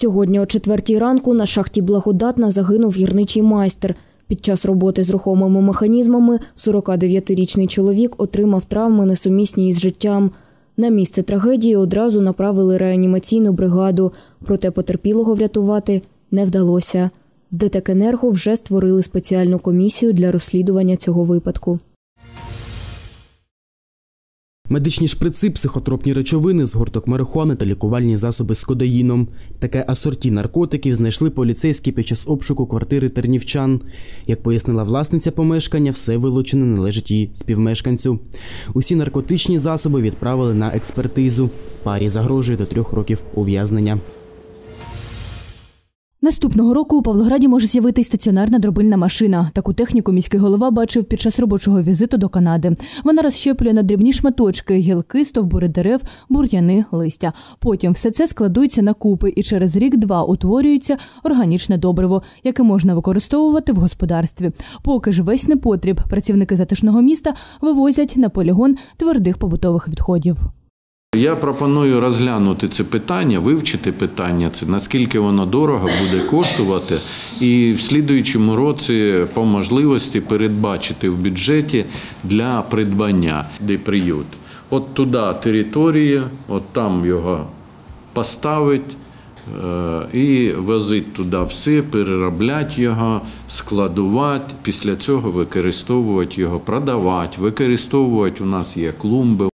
Сьогодні о четвертій ранку на шахті Благодатна загинув гірничий майстер. Під час роботи з рухомими механізмами 49-річний чоловік отримав травми несумісні із життям. На місце трагедії одразу направили реанімаційну бригаду, проте потерпілого врятувати не вдалося. В ДТЕК «Енерго» вже створили спеціальну комісію для розслідування цього випадку. Медичні шприци, психотропні речовини, згорток марихуани та лікувальні засоби з кодеїном. Таке асорті наркотиків знайшли поліцейські під час обшуку квартири тернівчан. Як пояснила власниця помешкання, все вилучене належить її співмешканцю. Усі наркотичні засоби відправили на експертизу. Парі загрожує до трьох років ув'язнення. Наступного року у Павлограді може з'явитись стаціонарна дробильна машина. Таку техніку міський голова бачив під час робочого візиту до Канади. Вона розщеплює на дрібні шматочки, гілки, стовбури дерев, бур'яни, листя. Потім все це складується на купи, і через рік-два утворюється органічне добриво, яке можна використовувати в господарстві. Поки ж весь непотріб працівники затишного міста вивозять на полігон твердих побутових відходів. Я пропоную розглянути це питання, вивчити питання, це наскільки воно дорого буде коштувати, і в слідуючому році по можливості передбачити в бюджеті для придбання де приют. От туди територія, от там його поставить е, і возить туди все, переробляти його, складувати, після цього використовувати його, продавати, використовувати. У нас є клумби.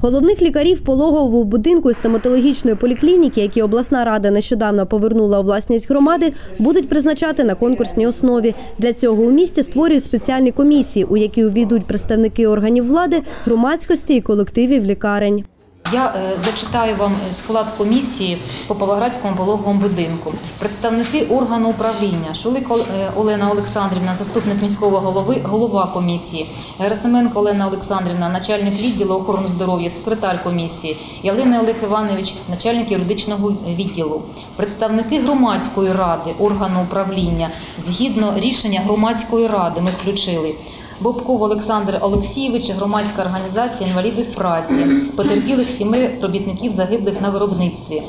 Головних лікарів пологового будинку і стоматологічної поліклініки, які обласна рада нещодавно повернула у власність громади, будуть призначати на конкурсній основі. Для цього у місті створюють спеціальні комісії, у які увійдуть представники органів влади, громадськості і колективів лікарень. Я е, зачитаю вам склад комісії по Павлоградському пологовому будинку. Представники органу управління Шулик е, Олена Олександрівна, заступник міського голови, голова комісії, Герасименко Олена Олександрівна, начальник відділу охорони здоров'я, секретар комісії, Ялина Олег Іванович, начальник юридичного відділу, представники громадської ради, органу управління. Згідно рішення громадської ради, ми включили. Бобков Олександр Олексійович, громадська організація інвалідів праці, потерпілих сіми робітників загиблих на виробництві.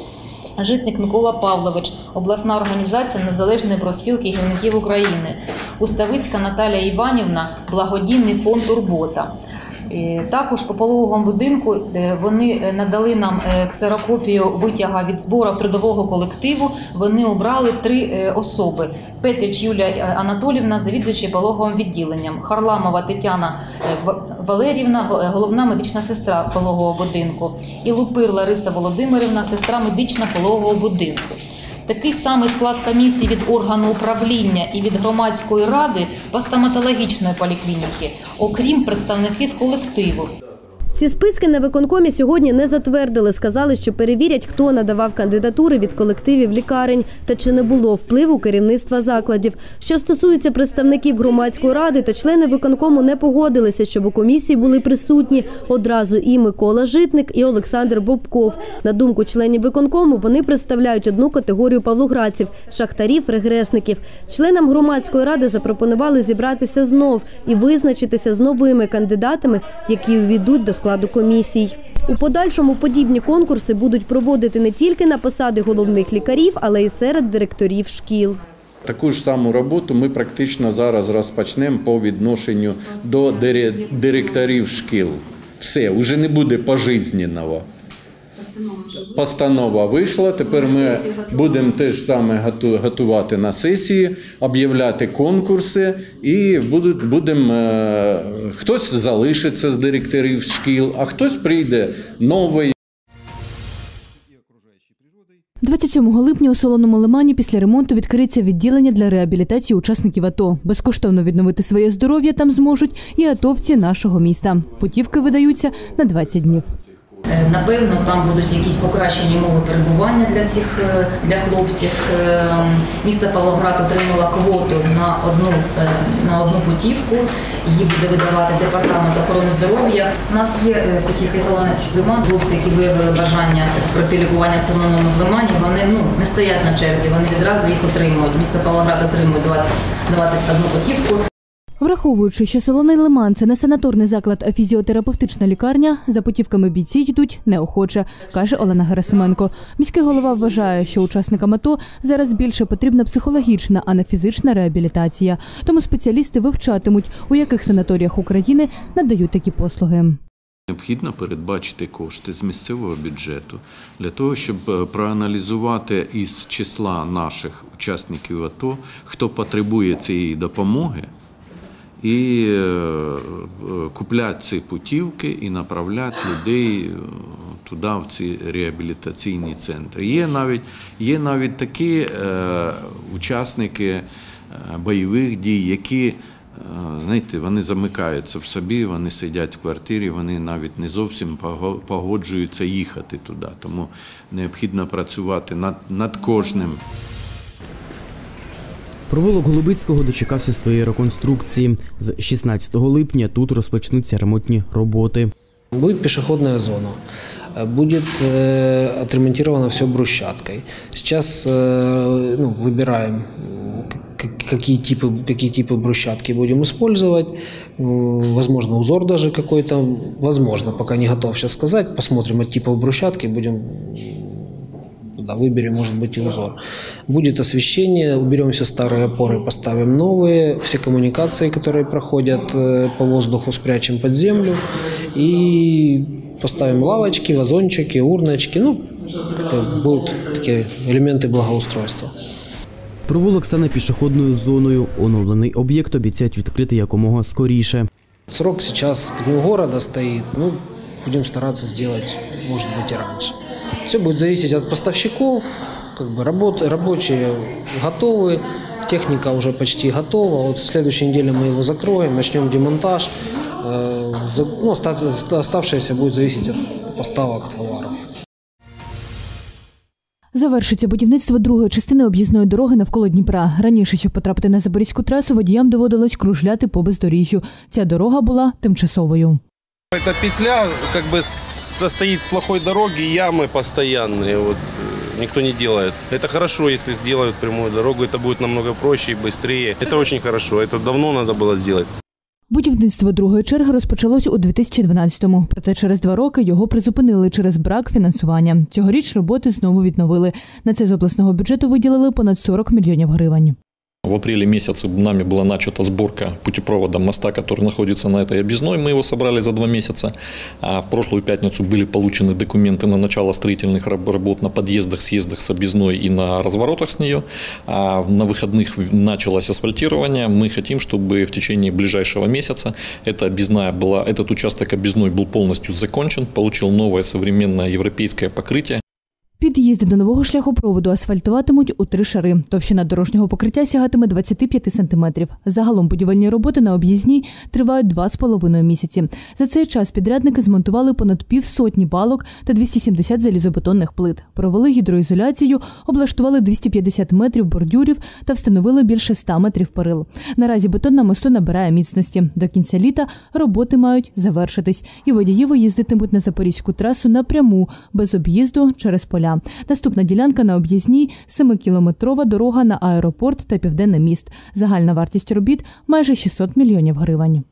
Житник Микола Павлович, обласна організація Незалежної профспілки гірників України, Уставицька Наталія Іванівна, благодійний фонд Турбота. Також по пологовому будинку вони е, надали нам е, ксерокопію витяга від збору трудового колективу. Вони обрали три е, особи: Петрич Юлія Анатолівна, завідуюча пологовим відділенням, Харламова Тетяна Валерівна, головна медична сестра пологового будинку, і Лупир Лариса Володимирівна, сестра медична пологового будинку. Такий самий склад комісії від органу управління і від громадської ради по стоматологічної поліклініки, окрім представників колективу. Ці списки на виконкомі сьогодні не затвердили. Сказали, що перевірять, хто надавав кандидатури від колективів лікарень та чи не було впливу керівництва закладів. Що стосується представників громадської ради, то члени виконкому не погодилися, щоб у комісії були присутні одразу і Микола Житник, і Олександр Бобков. На думку членів виконкому, вони представляють одну категорію павлоградців – шахтарів, регресників. Членам громадської ради запропонували зібратися знов і визначитися з новими кандидатами, які увійдуть до складу комісій. У подальшому подібні конкурси будуть проводити не тільки на посади головних лікарів, але й серед директорів шкіл. Таку ж саму роботу ми практично зараз розпочнемо по відношенню до дире- директорів шкіл. Все, вже не буде пожизненного. Постанова вийшла. Тепер ми будемо те ж саме готу- готувати на сесії, об'являти конкурси і будуть будемо е, хтось залишиться з директорів шкіл, а хтось прийде новий. 27 липня у Солоному лимані після ремонту відкриється відділення для реабілітації учасників АТО. Безкоштовно відновити своє здоров'я там зможуть і атовці нашого міста. Путівки видаються на 20 днів. Е, Напевно, там будуть якісь покращені умови перебування для цих е, для хлопців. Е, Місто Павлоград отримало квоту на одну на одну путівку. Її буде видавати департамент охорони здоров'я. У нас є такі Хесалонович лиман, хлопці, які виявили бажання пройти лікування в Солоному лимані. Вони ну не стоять на черзі, вони відразу їх отримують. Місто Павлоград отримує 20, 21 путівку. Враховуючи, що Солоний Лиман це не санаторний заклад, а фізіотерапевтична лікарня, за путівками бійці йдуть неохоче, каже Олена Герасименко. Міський голова вважає, що учасникам АТО зараз більше потрібна психологічна, а не фізична реабілітація. Тому спеціалісти вивчатимуть, у яких санаторіях України надають такі послуги. Необхідно передбачити кошти з місцевого бюджету для того, щоб е, проаналізувати із числа наших учасників АТО, хто потребує цієї допомоги, і е, е, купляти ці путівки і направляти людей е, туди, в ці реабілітаційні центри. Є навіть, є навіть такі учасники бойових дій, які Знаєте, вони замикаються в собі, вони сидять в квартирі, вони навіть не зовсім пого- погоджуються їхати туди. Тому необхідно працювати над, над кожним. Провулок Голубицького дочекався своєї реконструкції. З 16 липня тут розпочнуться ремонтні роботи. Будет пешеходная зона. Э, Будет э, отремонтировано все брусчаткой. Сейчас э, ну, выбираем, м, к- какие типы, какие типы брусчатки будем использовать. М, Возможно, узор даже какой-то. Возможно, пока не готов сейчас сказать. Посмотрим от типов брусчатки, будем да, выберем, может быть, и узор. Будет освещение, уберем все старые опоры, поставим новые. Все коммуникации, которые проходят э, по воздуху, спрячем под землю. И поставим лавочки, вазончики, урночки. Ну, как-то будут такие элементы благоустройства. Провулок стане пішохідною зоною. Оновлений об'єкт обіцяють відкрити якомога скоріше. Срок сейчас к Дню города стоит. Ну, будем стараться сделать, может быть, и раньше. Все будет зависеть от поставщиков. Как бы работы, рабочие готовы, техника уже почти готова. Вот в следующей неделе мы его закроем, начнем демонтаж. Э, за- Ну, оста- оставшееся будет зависеть от поставок товаров. Завершиться будівництво другої частини об'їзної дороги навколо Дніпра. Раніше, щоб потрапити на Запорізьку трасу, водіям доводилось кружляти по бездоріжжю. Ця дорога була тимчасовою. Эта петля как бы состоит с плохой дороги, ямы постоянные. Вот э, никто не делает. Это хорошо, если сделают прямую дорогу, это будет намного проще и быстрее. Это очень хорошо. Это давно надо было сделать. Будівництво другої черги розпочалось у 2012-му, проте через два роки його призупинили через брак фінансування. Цьогоріч роботи знову відновили. На це з обласного бюджету виділили понад 40 мільйонів гривень. В апреле месяце нами была начата сборка путепровода моста, который находится на этой объездной. Мы его собрали за два месяца. А в прошлую пятницу были получены документы на начало строительных раб- работ на подъездах, съездах с объездной и на разворотах с нее. А на выходных началось асфальтирование. Мы хотим, чтобы в течение ближайшего месяца эта объездная была, этот участок объездной был полностью закончен, получил новое современное европейское покрытие. Під'їзди до нового шляхопроводу асфальтуватимуть у три шари. Товщина дорожнього покриття сягатиме 25 сантиметрів. Загалом будівельні роботи на об'їзній тривають два з половиною місяці. За цей час підрядники змонтували понад півсотні балок та 270 залізобетонних плит. Провели гідроізоляцію, облаштували 250 метрів бордюрів та встановили більше 100 метрів перил. Наразі бетон на мосту набирає міцності. До кінця літа роботи мають завершитись, і водії виїздитимуть на запорізьку трасу напряму без об'їзду через поля. Наступна ділянка на об'їзній 7-кілометрова дорога на аеропорт та південний міст. Загальна вартість робіт майже 600 мільйонів гривень.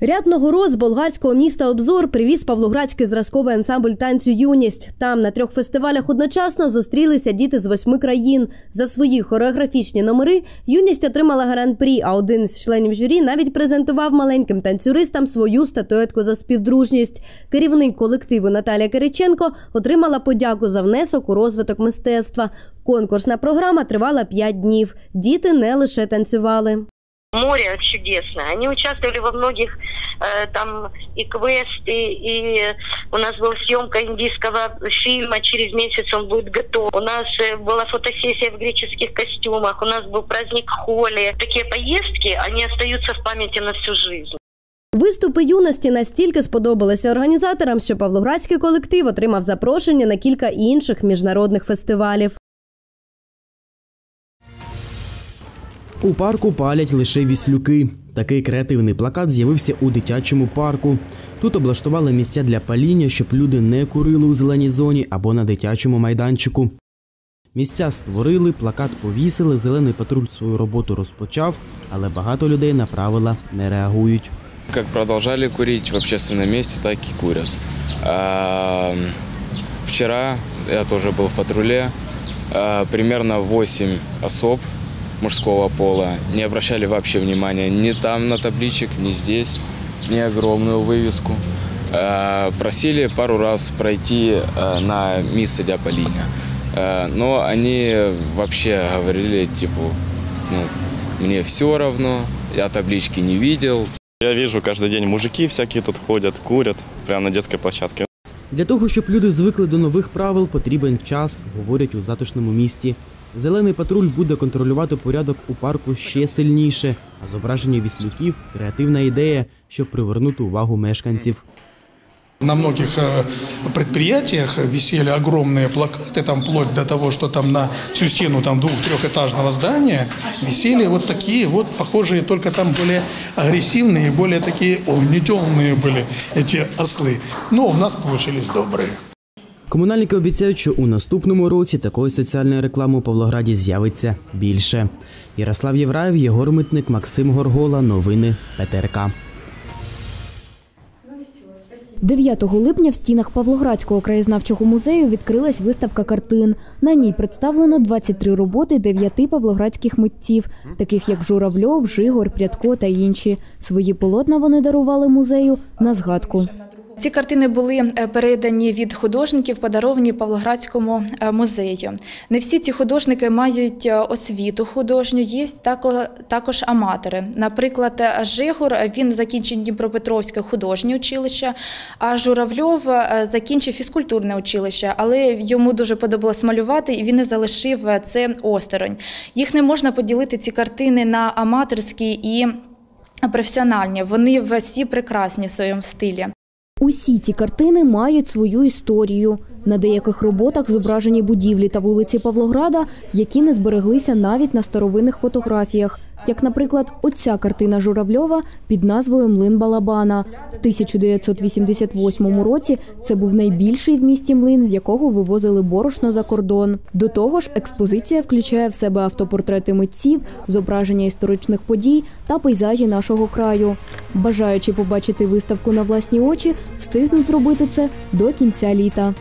Ряд нагород з болгарського міста Обзор привіз Павлоградський зразковий ансамбль танцю Юність. Там на трьох фестивалях одночасно зустрілися діти з восьми країн. За свої хореографічні номери юність отримала гран-прі. А один з членів журі навіть презентував маленьким танцюристам свою статуетку за співдружність. Керівник колективу Наталія Кириченко отримала подяку за внесок у розвиток мистецтва. Конкурсна програма тривала п'ять днів. Діти не лише танцювали море чудесное. Они участвовали во многих э, там и квесты, и у нас была съемка индийского фильма, через месяц он будет готов. У нас э, была фотосессия в греческих костюмах, у нас был праздник Холи. Такие поездки, они остаются в памяти на всю жизнь. Виступи юності настільки сподобалися організаторам, що Павлоградський колектив отримав запрошення на кілька інших міжнародних фестивалів. У парку палять лише віслюки. Такий креативний плакат з'явився у дитячому парку. Тут облаштували місця для паління, щоб люди не курили у зеленій зоні або на дитячому майданчику. Місця створили, плакат повісили, зелений патруль свою роботу розпочав, але багато людей на правила не реагують. Как продолжали курить в общественном месте, так и курят. А, Вчера я тоже был в патруле. А, Примерно 8 особ мужского пола не обращали вообще внимания ни там на табличек, ни здесь, ни огромную вывеску. Просили пару раз пройти на место для полиния. Но они вообще говорили, типа, ну, мне все равно, я таблички не видел, Я вижу каждый день мужики всякие тут ходят, курят прямо на детской площадке. Для того, щоб люди звикли до нових правил, потрібен час, говорять у затишному місті. Зелений патруль буде контролювати порядок у парку ще сильніше, а зображення віслюків креативна ідея, щоб привернути увагу мешканців. На многих э, предприятиях висели огромные плакаты, там вплоть до того, что там на всю стену там двух-трехэтажного здания висели вот такие вот похожие, только там более агрессивные, более такие угнетенные были эти ослы. Но у нас получились добрые. Комунальники обіцяють, що у наступному році такої соціальної реклами у Павлограді з'явиться більше. Ярослав Євраєв, Єгор Митник, Максим Горгола. Новини ПТРК. 9 липня в стінах Павлоградського краєзнавчого музею відкрилась виставка картин. На ній представлено 23 роботи дев'яти павлоградських митців, таких як Журавльов, Жигор, Прядко та інші. Свої полотна вони дарували музею на згадку. Ці картини були е, передані від художників, подаровані Павлоградському е, музею. Не всі ці художники мають е, освіту художню, є також аматори. Наприклад, Жигур він закінчив Дніпропетровське художнє училище, а Журавльов закінчив фізкультурне училище, але йому дуже подобалось малювати, і він не залишив це осторонь. Їх не можна поділити ці картини на аматорські і професіональні. Вони всі прекрасні в своєму стилі. Усі ці картини мають свою історію. На деяких роботах зображені будівлі та вулиці Павлограда, які не збереглися навіть на старовинних фотографіях. Як, наприклад, оця картина Журавльова під назвою Млин Балабана. В 1988 році це був найбільший в місті млин, з якого вивозили борошно за кордон. До того ж, експозиція включає в себе автопортрети митців, зображення історичних подій та пейзажі нашого краю. Бажаючи побачити виставку на власні очі, встигнуть зробити це до кінця літа.